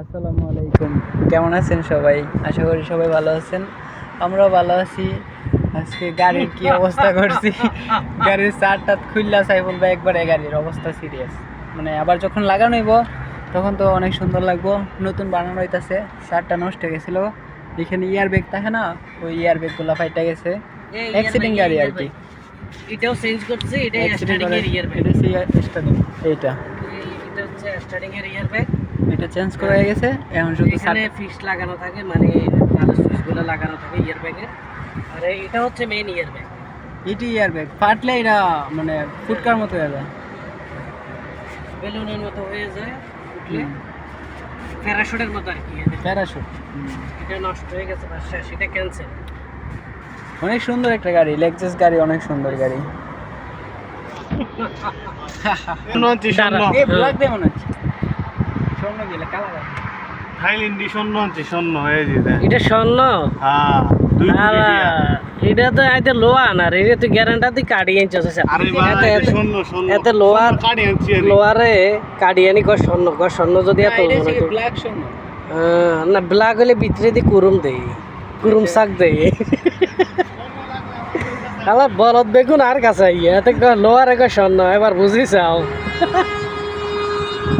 আসসালামু আলাইকুম। কেমন আছেন সবাই? আশা করি সবাই ভালো আছেন। আমরাও ভালো আছি। আজকে গাড়ির কি অবস্থা করছি? গাড়ির চারটা খুললা সাইফুল ভাই একবারে গাড়ির অবস্থা সিরিয়াস মানে আবার যখন লাগানো হইব তখন তো অনেক সুন্দর লাগবো। নতুন বানানো হইতাছে চারটা নষ্ট হয়ে গেছিল। এখানে ইয়ার ব্যাগ থাকে না ওই ইয়ার ব্যাগগুলো ফাইটা গেছে। অ্যাক্সিডেন্ট গাড়ি আর কি। এটাও চেঞ্জ করছে এটা স্টার্টিং এর ইয়ার ব্যাগ। এটা স্টার্টিং এটা হচ্ছে স্টার্টিং এর ইয়ার ব্যাগ। এটা চেঞ্জ করা হয়ে গেছে। এখন শুধু এখানে ফিক্স লাগানো থাকে মানে ভালো সুইচগুলো লাগানো থাকে ইয়ার ব্যাগে আর এটা হচ্ছে মেইন ইয়ার ব্যাগ এটি ইয়ার ব্যাগ ফাটলে এটা মানে ফুটকার মতো হয়ে যায়। বেলুনের মতো হয়ে যায় প্যারাশুটের মতো আর কি। প্যারাশুট এটা নষ্ট হয়ে গেছে বাসা সেটা ক্যান্সেল অনেক সুন্দর একটা গাড়ি লেক্সাস গাড়ি অনেক সুন্দর গাড়ি। মনে হচ্ছে স্বর্ণ গেলে কালা গাড়ি থাইল্যান্ডি স্বর্ণ আনছে স্বর্ণ হয়ে যেতে এটা স্বর্ণ? হ্যাঁ দুই এটা তো এতে লোহা না রে এটা তো গ্যারান্টা তুই কাটিয়ে আনছিস আরে ভাই স্বর্ণ স্বর্ণ এতে লোহার স্বর্ণ কাটি আনছি আর কি। আনি কর স্বর্ণ যদি এত এটা মনে ব্ল্যাক স্বর্ণ। না ব্ল্যাক হলে ভিতরে দিয়ে কুরুম দেই। কুরুম শাক দেই। আলা বলদ বেগুন আর কাছে ইয়ে এতে স্বর্ণ এবার বুঝিস